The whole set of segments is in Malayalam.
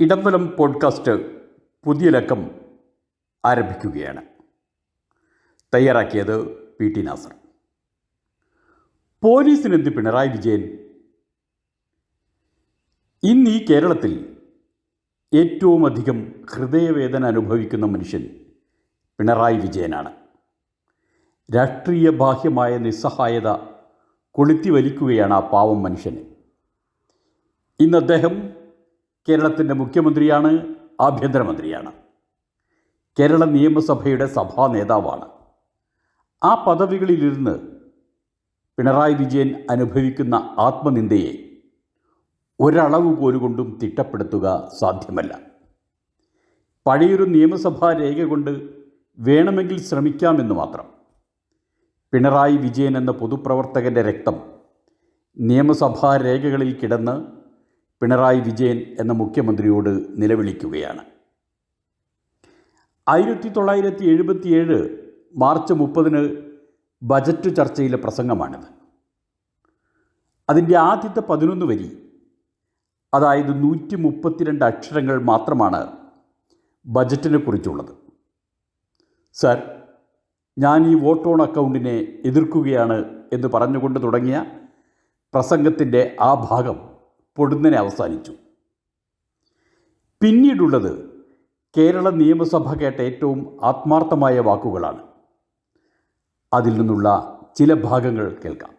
ഇടംവലം പോഡ്കാസ്റ്റ് പുതിയ ലക്കം ആരംഭിക്കുകയാണ്. തയ്യാറാക്കിയത് പി ടി നാസർ. പോലീസിനെന്ത് പിണറായി വിജയൻ? ഇന്ന് ഈ കേരളത്തിൽ ഏറ്റവും അധികം ഹൃദയവേദന അനുഭവിക്കുന്ന മനുഷ്യൻ പിണറായി വിജയനാണ്. രാഷ്ട്രീയ ബാഹ്യമായ നിസ്സഹായത കൊളുത്തി വലിക്കുകയാണ് ആ പാവം മനുഷ്യന്. ഇന്ന് അദ്ദേഹം കേരളത്തിന്റെ മുഖ്യമന്ത്രിയാണ് ആഭ്യന്തരമന്ത്രിയാണ്. കേരള നിയമസഭയുടെ സഭാ നേതാവാണ്. ആ പദവികളിലിരുന്ന് പിണറായി വിജയൻ അനുഭവിക്കുന്ന ആത്മനിന്ദയെ ഒരളവ് പോലുകൊണ്ടും തിട്ടപ്പെടുത്തുക സാധ്യമല്ല. പഴയൊരു നിയമസഭാ രേഖ കൊണ്ട് വേണമെങ്കിൽ ശ്രമിക്കാമെന്ന് മാത്രം. പിണറായി വിജയൻ എന്ന പൊതുപ്രവർത്തകന്റെ രക്തം നിയമസഭാ രേഖകളിൽ കിടന്ന് പിണറായി വിജയൻ എന്ന മുഖ്യമന്ത്രിയോട് നിലവിളിക്കുകയാണ്. ആയിരത്തി തൊള്ളായിരത്തി എഴുപത്തിയേഴ് മാർച്ച് മുപ്പതിന് ബജറ്റ് ചർച്ചയിലെ പ്രസംഗമാണിത്. അതിന്റെ ആദ്യത്തെ പതിനൊന്ന് വരി അതായത് നൂറ്റി മുപ്പത്തിരണ്ട് അക്ഷരങ്ങൾ മാത്രമാണ് ബജറ്റിനെ കുറിച്ചുള്ളത്. സർ ഞാൻ ഈ വോട്ട് ഓൺ അക്കൗണ്ടിനെ എതിർക്കുകയാണ് എന്ന് പറഞ്ഞുകൊണ്ട് തുടങ്ങിയ പ്രസംഗത്തിന്റെ ആ ഭാഗം പൊടുന്നനെ അവസാനിച്ചു. പിന്നീടുള്ളത് കേരള നിയമസഭ കേട്ട ഏറ്റവും ആത്മാർത്ഥമായ വാക്കുകളാണ്. അതിൽ നിന്നുള്ള ചില ഭാഗങ്ങൾ കേൾക്കാം.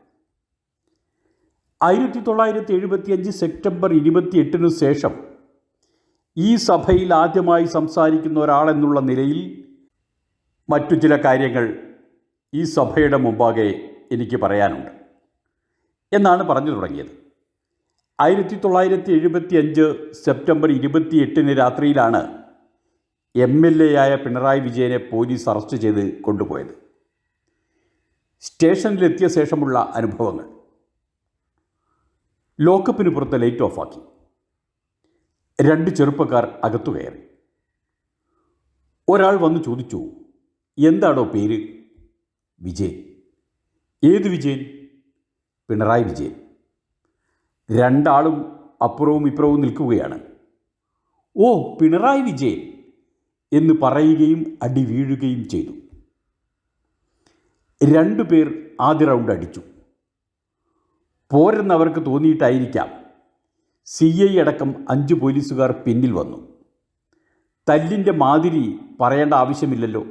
ആയിരത്തി തൊള്ളായിരത്തി എഴുപത്തിയഞ്ച് സെപ്റ്റംബർ ഇരുപത്തിയെട്ടിനു ശേഷം ഈ സഭയിൽ ആദ്യമായി സംസാരിക്കുന്ന ഒരാളെന്നുള്ള നിലയിൽ മറ്റു ചില കാര്യങ്ങൾ ഈ സഭയുടെ മുമ്പാകെ എനിക്ക് പറയാനുണ്ട്. എന്നാണ് പറഞ്ഞു തുടങ്ങിയത്. ആയിരത്തി തൊള്ളായിരത്തി എഴുപത്തി അഞ്ച് സെപ്റ്റംബർ ഇരുപത്തി എട്ടിന് രാത്രിയിലാണ് എം എൽ എ ആയ പിണറായി വിജയനെ പോലീസ് അറസ്റ്റ് ചെയ്ത് കൊണ്ടുപോയത്. സ്റ്റേഷനിലെത്തിയ ശേഷമുള്ള അനുഭവങ്ങൾ. ലോക്കപ്പിന് പുറത്ത് ലൈറ്റ് ഓഫാക്കി. രണ്ട് ചെറുപ്പക്കാർ അകത്തു കയറി. ഒരാൾ വന്ന് ചോദിച്ചു എന്താണോ പേര്? വിജയൻ. ഏത് വിജയൻ? പിണറായി വിജയൻ. രണ്ടാളും അപ്പുറവും ഇപ്പുറവും നിൽക്കുകയാണ്. ഓ പിണറായി വിജയൻ എന്ന് പറയുകയും അടി വീഴുകയും ചെയ്തു. രണ്ടു പേർ ആദ്യ റൗണ്ട് അടിച്ചു. പോരെന്നവർക്ക് തോന്നിയിട്ടായിരിക്കാം സി ഐ അടക്കം അഞ്ച് പോലീസുകാർ പിന്നിൽ വന്നു. തല്ലിന്റെ മാതിരി പറയേണ്ട ആവശ്യമില്ലല്ലോ.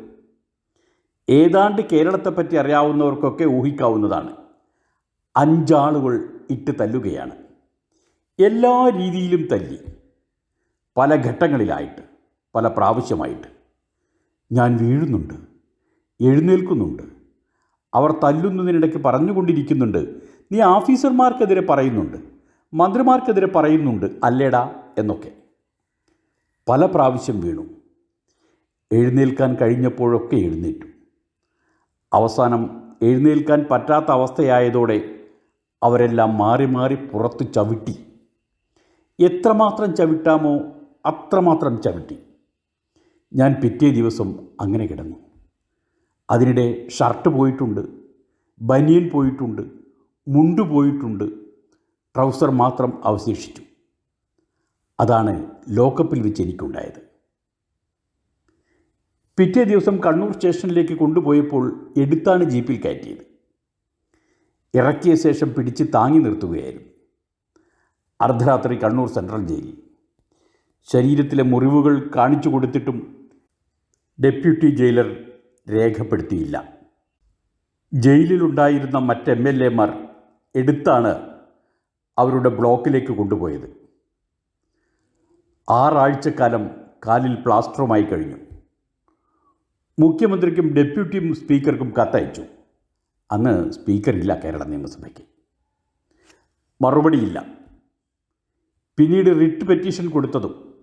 ഏതാണ്ട് കേരളത്തെപ്പറ്റി അറിയാവുന്നവർക്കൊക്കെ ഊഹിക്കാവുന്നതാണ്. അഞ്ചാളുകൾ ഇട്ട് തല്ലുകയാണ്. എല്ലാ രീതിയിലും തല്ലി. പല ഘട്ടങ്ങളിലായിട്ട് പല പ്രാവശ്യമായിട്ട്. ഞാൻ വീഴുന്നുണ്ട് എഴുന്നേൽക്കുന്നുണ്ട്. അവർ തല്ലുന്നതിനിടയ്ക്ക് പറഞ്ഞുകൊണ്ടിരിക്കുന്നുണ്ട് നീ ഓഫീസർമാർക്കെതിരെ പറയുന്നുണ്ട് മന്ത്രിമാർക്കെതിരെ പറയുന്നുണ്ട് അല്ലേടാ? എന്നൊക്കെ. പല പ്രാവശ്യം വീണു. എഴുന്നേൽക്കാൻ കഴിഞ്ഞപ്പോഴൊക്കെ എഴുന്നേറ്റു. അവസാനം എഴുന്നേൽക്കാൻ പറ്റാത്ത അവസ്ഥയായതോടെ അവരെല്ലാം മാറി മാറി പുറത്ത് ചവിട്ടി. എത്രമാത്രം ചവിട്ടാമോ അത്രമാത്രം ചവിട്ടി. ഞാൻ പിറ്റേ ദിവസം അങ്ങനെ കിടന്നു. അതിനിടെ ഷർട്ട് പോയിട്ടുണ്ട് ബനിയൻ പോയിട്ടുണ്ട് മുണ്ട് പോയിട്ടുണ്ട് ട്രൗസർ മാത്രം അവശേഷിച്ചു. അതാണ് ലോക്കപ്പിൽ വെച്ച് എനിക്കുണ്ടായത്. പിറ്റേ ദിവസം കണ്ണൂർ സ്റ്റേഷനിലേക്ക് കൊണ്ടുപോയപ്പോൾ എടുത്താണ് ജീപ്പിൽ കയറ്റിയത്. ഇറക്കിയ ശേഷം പിടിച്ച് താങ്ങി നിർത്തുകയായിരുന്നു. അർദ്ധരാത്രി കണ്ണൂർ സെൻട്രൽ ജയിലിൽ. ശരീരത്തിലെ മുറിവുകൾ കാണിച്ചു കൊടുത്തിട്ടും ഡെപ്യൂട്ടി ജയിലർ രേഖപ്പെടുത്തിയില്ല. ജയിലിലുണ്ടായിരുന്ന മറ്റ് എം എൽ എമാർ എടുത്താണ് അവരുടെ ബ്ലോക്കിലേക്ക് കൊണ്ടുപോയത്. ആറാഴ്ചക്കാലം കാലിൽ പ്ലാസ്റ്ററുമായി കഴിഞ്ഞു. മുഖ്യമന്ത്രിക്കും ഡെപ്യൂട്ടി സ്പീക്കർക്കും കത്തയച്ചു. അന്ന് സ്പീക്കറില്ല കേരള നിയമസഭയ്ക്ക്. മറുപടിയില്ല. പിന്നീട് റിട്ട് പെറ്റീഷൻ കൊടുത്തതും.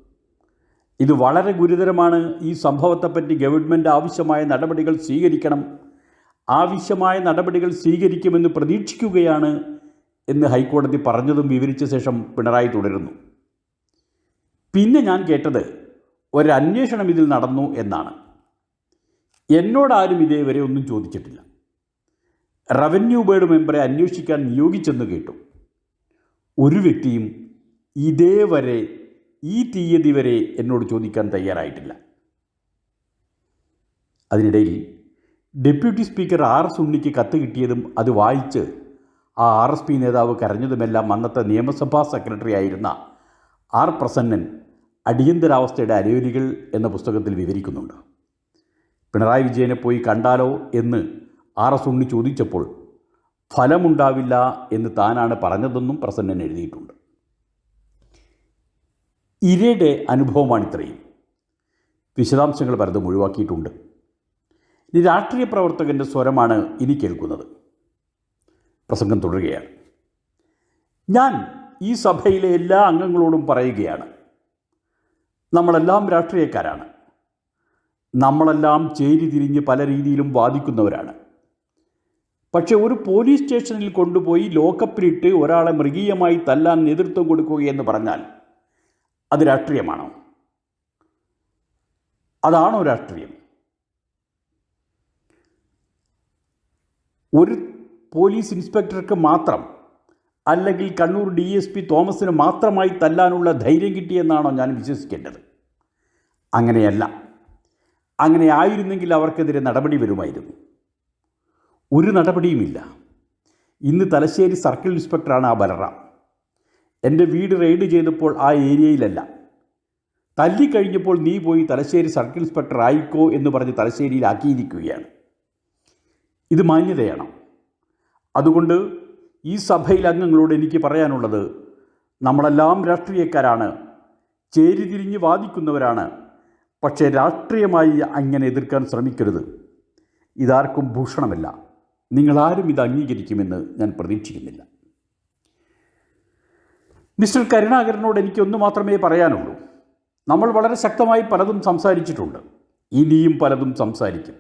ഇത് വളരെ ഗുരുതരമാണ്. ഈ സംഭവത്തെപ്പറ്റി ഗവൺമെന്റ് ആവശ്യമായ നടപടികൾ സ്വീകരിക്കണം. ആവശ്യമായ നടപടികൾ സ്വീകരിക്കുമെന്ന് പ്രതീക്ഷിക്കുകയാണ് എന്ന് ഹൈക്കോടതി പറഞ്ഞതും വിവരിച്ച ശേഷം പിണറായി തുടരുന്നു. പിന്നെ ഞാൻ കേട്ടത് ഒരന്വേഷണം ഇതിൽ നടന്നു എന്നാണ്. എന്നോടാരും ഇതേവരെ ഒന്നും ചോദിച്ചിട്ടില്ല. റവന്യൂ ബോർഡ് മെമ്പറെ അന്വേഷിക്കാൻ നിയോഗിച്ചെന്ന് കേട്ടു. ഒരു വ്യക്തിയും ഇതേവരെ ഈ തീയതി വരെ എന്നോട് ചോദിക്കാൻ തയ്യാറായിട്ടില്ല. അതിനിടയിൽ ഡെപ്യൂട്ടി സ്പീക്കർ ആർ എസ് ഉണ്ണിക്ക് കത്ത് കിട്ടിയതും അത് വായിച്ച് ആ ആർ എസ് പി നേതാവ് കരഞ്ഞതുമെല്ലാം അന്നത്തെ നിയമസഭാ സെക്രട്ടറി ആയിരുന്ന ആർ പ്രസന്നൻ അടിയന്തരാവസ്ഥയുടെ അലയൊലികൾ എന്ന പുസ്തകത്തിൽ വിവരിക്കുന്നുണ്ട്. പിണറായി വിജയനെ പോയി കണ്ടാലോ എന്ന് ആർ എസ് ഉണ്ണി ചോദിച്ചപ്പോൾ ഫലമുണ്ടാവില്ല എന്ന് താനാണ് പറഞ്ഞതെന്നും പ്രസന്നൻ എഴുതിയിട്ടുണ്ട്. ഇരയുടെ അനുഭവമാണിത്രയും വിശദാംശങ്ങൾ പലതും ഒഴിവാക്കിയിട്ടുണ്ട്. ഇനി രാഷ്ട്രീയ പ്രവർത്തകന്റെ സ്വരമാണ് ഇനി കേൾക്കുന്നത്. പ്രസംഗം തുടരുകയാണ്. ഞാൻ ഈ സഭയിലെ എല്ലാ അംഗങ്ങളോടും പറയുകയാണ്. നമ്മളെല്ലാം രാഷ്ട്രീയക്കാരാണ്. നമ്മളെല്ലാം ചേരി തിരിഞ്ഞ് പല രീതിയിലും വാദിക്കുന്നവരാണ്. പക്ഷേ ഒരു പോലീസ് സ്റ്റേഷനിൽ കൊണ്ടുപോയി ലോക്കപ്പിലിട്ട് ഒരാളെ മൃഗീയമായി തല്ലാൻ നേതൃത്വം കൊടുക്കുകയെന്ന് പറഞ്ഞാൽ അത് രാഷ്ട്രീയമാണോ? അതാണോ രാഷ്ട്രീയം? ഒരു പോലീസ് ഇൻസ്പെക്ടർക്ക് മാത്രം അല്ലെങ്കിൽ കണ്ണൂർ ഡി എസ് പി തോമസിന് മാത്രമായി തല്ലാനുള്ള ധൈര്യം കിട്ടിയെന്നാണോ ഞാൻ വിശ്വസിക്കേണ്ടത്? അങ്ങനെയല്ല. അങ്ങനെ ആയിരുന്നെങ്കിൽ അവർക്കെതിരെ നടപടി വരുമായിരുന്നു. ഒരു നടപടിയുമില്ല. ഇന്ന് തലശ്ശേരി സർക്കിൾ ഇൻസ്പെക്ടറാണ് ആ ബലറാം. എന്റെ വീട് റെയ്ഡ് ചെയ്തപ്പോൾ ആ ഏരിയയിലല്ല. തല്ലിക്കഴിഞ്ഞപ്പോൾ നീ പോയി തലശ്ശേരി സർക്കിൾ ഇൻസ്പെക്ടർ ആയിക്കോ എന്ന് പറഞ്ഞ് തലശ്ശേരിയിലാക്കിയിരിക്കുകയാണ്. ഇത് മാന്യതയാണ്? അതുകൊണ്ട് ഈ സഭയിൽ അംഗങ്ങളോട് എനിക്ക് പറയാനുള്ളത് നമ്മളെല്ലാം രാഷ്ട്രീയക്കാരാണ് ചേരിതിരിഞ്ഞ് വാദിക്കുന്നവരാണ് പക്ഷേ രാഷ്ട്രീയമായി അങ്ങനെ എതിർക്കാൻ ശ്രമിക്കരുത്. ഇതാർക്കും ഭൂഷണമല്ല. നിങ്ങളാരും ഇത് അംഗീകരിക്കുമെന്ന് ഞാൻ പ്രതീക്ഷിക്കുന്നില്ല. മിസ്റ്റർ കരുണാകരനോട് എനിക്കൊന്നു മാത്രമേ പറയാനുള്ളൂ. നമ്മൾ വളരെ ശക്തമായി പലതും സംസാരിച്ചിട്ടുണ്ട്. ഇനിയും പലതും സംസാരിക്കും.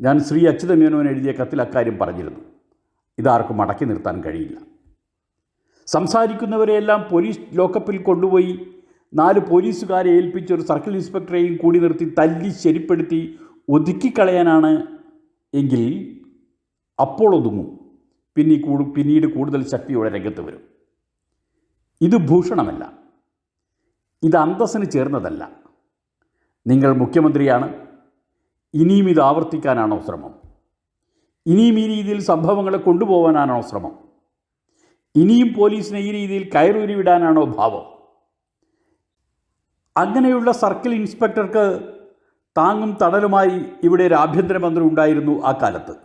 ഞാൻ ശ്രീ അച്യുതമേനോൻ എഴുതിയ കത്തിൽ അക്കാര്യം പറഞ്ഞിരുന്നു. ഇതാർക്കും അടക്കി നിർത്താൻ കഴിയില്ല. സംസാരിക്കുന്നവരെയെല്ലാം പോലീസ് ലോക്കപ്പിൽ കൊണ്ടുപോയി നാല് പോലീസുകാരെ ഏൽപ്പിച്ച് ഒരു സർക്കിൾ ഇൻസ്പെക്ടറെയും കൂടി നിർത്തി തല്ലി ശരിപ്പെടുത്തി ഒതുക്കിക്കളയാനാണ് എങ്കിൽ അപ്പോൾ ഒതുങ്ങും. പിന്നെ പിന്നീട് കൂടുതൽ ശക്തിയോടെ രംഗത്ത് വരും. ഇത് ഭൂഷണമല്ല. ഇത് അന്തസ്സിന് ചേർന്നതല്ല. നിങ്ങൾ മുഖ്യമന്ത്രിയാണ്. ഇനിയും ഇത് ആവർത്തിക്കാനാണോ ശ്രമം? ഇനിയും ഈ രീതിയിൽ സംഭവങ്ങളെ കൊണ്ടുപോകാനാണോ ശ്രമം? ഇനിയും പോലീസിനെ ഈ രീതിയിൽ കയറൂരി വിടാനാണോ ഭാവം? അങ്ങനെയുള്ള സർക്കിൾ ഇൻസ്പെക്ടർക്ക് താങ്ങും തണലുമായി ഇവിടെ ഒരു ആഭ്യന്തരമന്ത്രി ഉണ്ടായിരുന്നു ആ കാലത്ത്.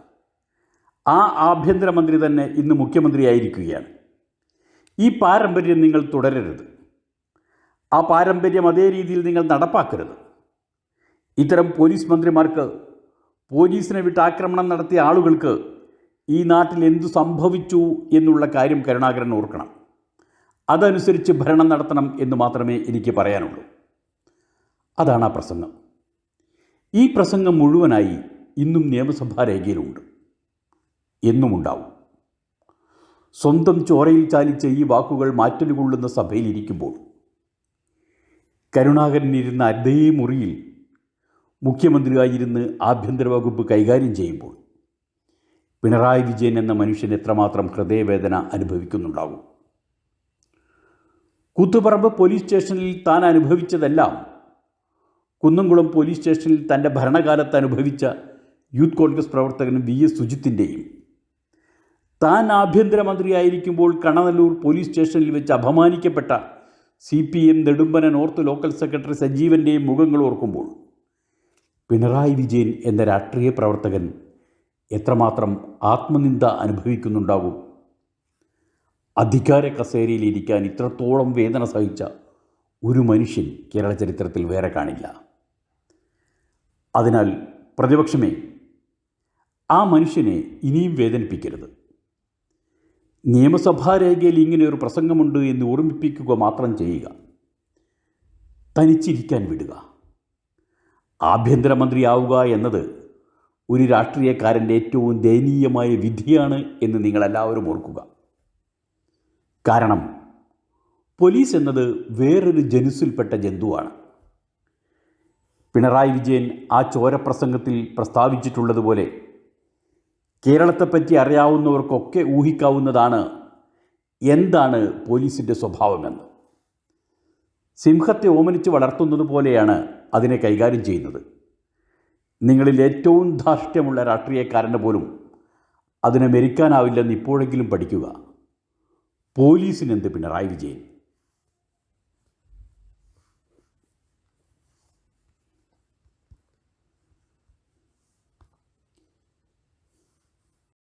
ആ ആഭ്യന്തരമന്ത്രി തന്നെ ഇന്ന് മുഖ്യമന്ത്രിയായിരിക്കുകയാണ്. ഈ പാരമ്പര്യം നിങ്ങൾ തുടരരുത്. ആ പാരമ്പര്യം അതേ രീതിയിൽ നിങ്ങൾ നടപ്പാക്കരുത്. ഇത്തരം പോലീസ് മന്ത്രിമാർക്ക് പോലീസിനെ വിട്ട് ആക്രമണം നടത്തിയ ആളുകൾക്ക് ഈ നാട്ടിൽ എന്തു സംഭവിച്ചു എന്നുള്ള കാര്യം കരുണാകരൻ ഓർക്കണം. അതനുസരിച്ച് ഭരണം നടത്തണം എന്ന് മാത്രമേ എനിക്ക് പറയാനുള്ളൂ. അതാണ് ആ പ്രസംഗം. ഈ പ്രസംഗം മുഴുവനായി ഇന്നും നിയമസഭാ രേഖയിലുണ്ട്. എന്നുമുണ്ടാവും. സ്വന്തം ചോരയിൽ ചാലിച്ച ഈ വാക്കുകൾ മാറ്റലുകൊള്ളുന്ന സഭയിലിരിക്കുമ്പോൾ കരുണാകരനിരുന്ന അതേ മുറിയിൽ മുഖ്യമന്ത്രിയായിരുന്ന് ആഭ്യന്തര വകുപ്പ് കൈകാര്യം ചെയ്യുമ്പോൾ പിണറായി വിജയൻ എന്ന മനുഷ്യൻ എത്രമാത്രം ഹൃദയവേദന അനുഭവിക്കുന്നുണ്ടാകും. കൂത്തുപറമ്പ് പോലീസ് സ്റ്റേഷനിൽ താൻ അനുഭവിച്ചതെല്ലാം കുന്നംകുളം പോലീസ് സ്റ്റേഷനിൽ തന്റെ ഭരണകാലത്ത് അനുഭവിച്ച യൂത്ത് കോൺഗ്രസ് പ്രവർത്തകൻ വി എസ് സുജിത്തിന്റെയും താൻ ആഭ്യന്തരമന്ത്രിയായിരിക്കുമ്പോൾ കണനല്ലൂർ പോലീസ് സ്റ്റേഷനിൽ വെച്ച് അപമാനിക്കപ്പെട്ട C P M Nedumpana north local secretary സജീവന്റെയും മുഖങ്ങൾ ഓർക്കുമ്പോൾ പിണറായി വിജയൻ എന്ന രാഷ്ട്രീയ പ്രവർത്തകൻ എത്രമാത്രം ആത്മനിന്ദ അനുഭവിക്കുന്നുണ്ടാകും അധികാര കസേരയിൽ ഇരിക്കാൻ ഇത്രത്തോളം വേദന സഹിച്ച ഒരു മനുഷ്യൻ കേരള ചരിത്രത്തിൽ വേറെ കാണില്ല. അതിനാൽ പ്രതിപക്ഷമേ ആ മനുഷ്യനെ ഇനിയും വേദനിപ്പിക്കരുത്. നിയമസഭാ രേഖയിൽ ഇങ്ങനെ ഒരു പ്രസംഗമുണ്ട് എന്ന് ഓർമ്മിപ്പിക്കുക മാത്രം ചെയ്യുക. തനിച്ചിരിക്കാൻ വിടുക. ആഭ്യന്തരമന്ത്രിയാവുക എന്നത് ഒരു രാഷ്ട്രീയക്കാരന്റെ ഏറ്റവും ദയനീയമായ വിധിയാണ് എന്ന് നിങ്ങളെല്ലാവരും ഓർക്കുക. കാരണം പോലീസ് എന്നത് വേറൊരു ജനുസിൽപ്പെട്ട ജന്തുവാണ്. പിണറായി വിജയൻ ആ ചോരപ്രസംഗത്തിൽ പ്രസ്താവിച്ചിട്ടുള്ളതുപോലെ കേരളത്തെപ്പറ്റി അറിയാവുന്നവർക്കൊക്കെ ഊഹിക്കാവുന്നതാണ് എന്താണ് പോലീസിന്റെ സ്വഭാവമെന്ന്. സിംഹത്തെ ഓമനിച്ച് വളർത്തുന്നത് പോലെയാണ് അതിനെ കൈകാര്യം ചെയ്യുന്നത്. നിങ്ങളിൽ ഏറ്റവും ധാർഷ്ട്യമുള്ള രാഷ്ട്രീയക്കാരന് പോലും അതിനെ മെരിക്കാനാവില്ലെന്ന് ഇപ്പോഴെങ്കിലും പഠിക്കുക. പോലീസിനെന്ത് പിണറായി വിജയൻ?